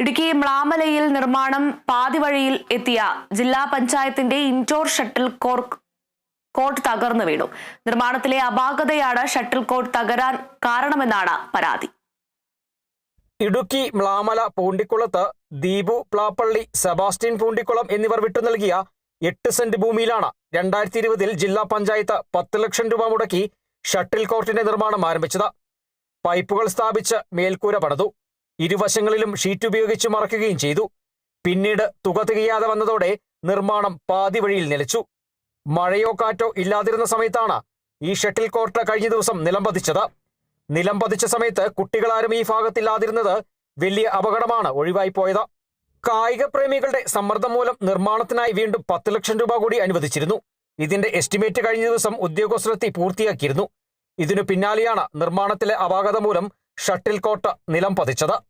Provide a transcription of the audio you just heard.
ഇടുക്കി മ്ലാമലയിൽ നിർമ്മാണം പാതിവഴിയിൽ എത്തിയ ജില്ലാ പഞ്ചായത്തിന്റെ ഇൻഡോർ ഷട്ടിൽ കോർക്ക് കോർട്ട് തകർന്നു വീണു. നിർമ്മാണത്തിലെ അപാകതയാണ് ഷട്ടിൽ കോർട്ട് തകരാൻ കാരണമെന്നാണ് പരാതി. ഇടുക്കി മ്ലാമല പൂണ്ടിക്കുളത്ത് ദീപു പ്ലാപ്പള്ളി സെബാസ്റ്റ്യൻ പൂണ്ടിക്കുളം എന്നിവർ വിട്ടു നൽകിയ എട്ട് സെന്റ് ഭൂമിയിലാണ് രണ്ടായിരത്തി ഇരുപതിൽ ജില്ലാ പഞ്ചായത്ത് പത്ത് ലക്ഷം രൂപ മുടക്കി ഷട്ടിൽ കോർട്ടിന്റെ നിർമ്മാണം ആരംഭിച്ചത്. പൈപ്പുകൾ സ്ഥാപിച്ച് മേൽക്കൂര പണിതു. ഇരുവശങ്ങളിലും ഷീറ്റ് ഉപയോഗിച്ച് മറയ്ക്കുകയും ചെയ്തു. പിന്നീട് തുക തികയാതെ വന്നതോടെ നിർമ്മാണം പാതി വഴിയിൽ നിലച്ചു. മഴയോ കാറ്റോ ഇല്ലാതിരുന്ന സമയത്താണ് ഈ ഷട്ടിൽ കോർട്ട് കഴിഞ്ഞ ദിവസം നിലംപതിച്ചത് നിലംപതിച്ച സമയത്ത് കുട്ടികളാരും ഈ ഭാഗത്തില്ലാതിരുന്നത് വലിയ അപകടമാണ് ഒഴിവായി പോയത്. കായിക പ്രേമികളുടെ സമ്മർദ്ദം മൂലം നിർമ്മാണത്തിനായി വീണ്ടും പത്ത് ലക്ഷം രൂപ കൂടി അനുവദിച്ചിരുന്നു. ഇതിന്റെ എസ്റ്റിമേറ്റ് കഴിഞ്ഞ ദിവസം ഉദ്യോഗസ്ഥരെത്തി പൂർത്തിയാക്കിയിരുന്നു. ഇതിനു പിന്നാലെയാണ് നിർമ്മാണത്തിലെ അപാകത മൂലം ഷട്ടിൽ കോട്ട് നിലം പതിച്ചത്.